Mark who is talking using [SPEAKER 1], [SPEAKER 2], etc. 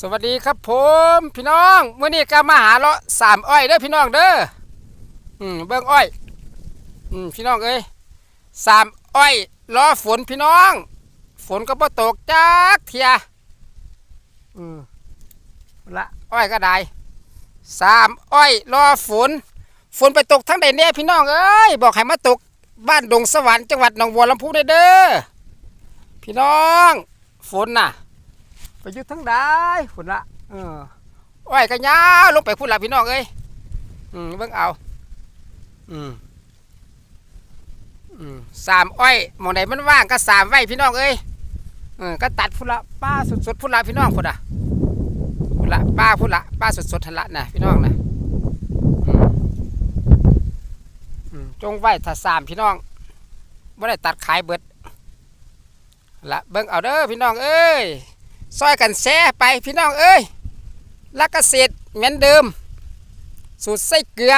[SPEAKER 1] สวัสดีครับผมพี่น้องเมื่อนี้ก็มาหาเลาะสามอ้อยเด้อพี่น้องเด้ออืมเบิ่งอ้อยอืมพี่น้องเอ้ยสามอ้อยรอฝนพี่น้อง ฝนก็บ่ตกจักเทียอืมละอ้อยก็ได้สามอ้อยรอฝน ฝนไปตกทั้งใดเนี่ยพี่น้องเอ้ยบอกให้มาตกบ้านดงสวรรค์จังหวัดหนองบัวลำพูได้เด้อพี่น้อง ฝนน่ะ อยึดทั้งได้ฝุ่นละเอออ้อยก็ยาลงไปพุ่นละพี่น้องเอ้ยอืมเบิ่งเอา อืมอืมสามอ้อยมองใดมันว่างก็สามไว้พี่น้องเอ้ยเออก็ตัดพุ่นละป้าสดๆพุ่นละพี่น้องพุ่นละพุ่นละป้าพุ่นละป้าสดๆทันละนะพี่น้องนะอืมอืมจงไว้ถ้าสามพี่น้องไม่ได้ตัดขายเบิดละเบิ่งเอาเด้อพี่น้องเอ้ย ซอยกันแซ่ไปพี่น้องเอ้ยลักเกษตรเหมือนเดิม สูตรไส้เกลือ